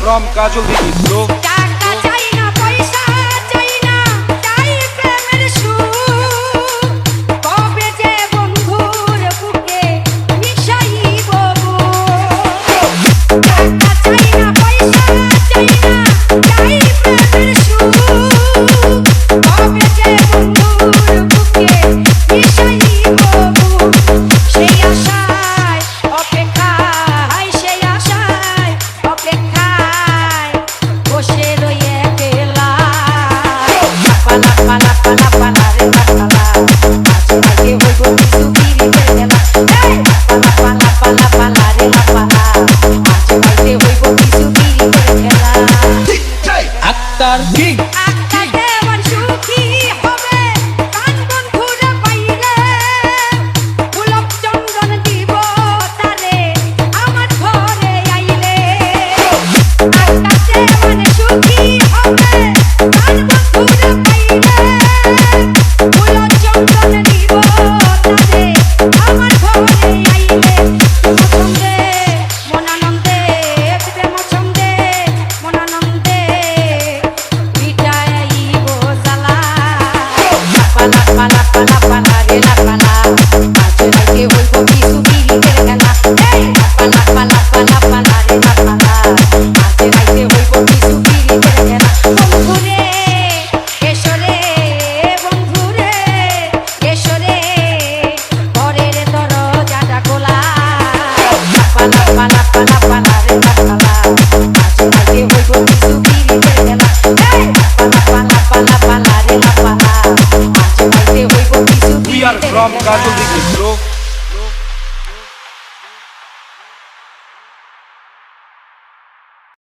from Kajol Digi, bro. Bye. só por causa do.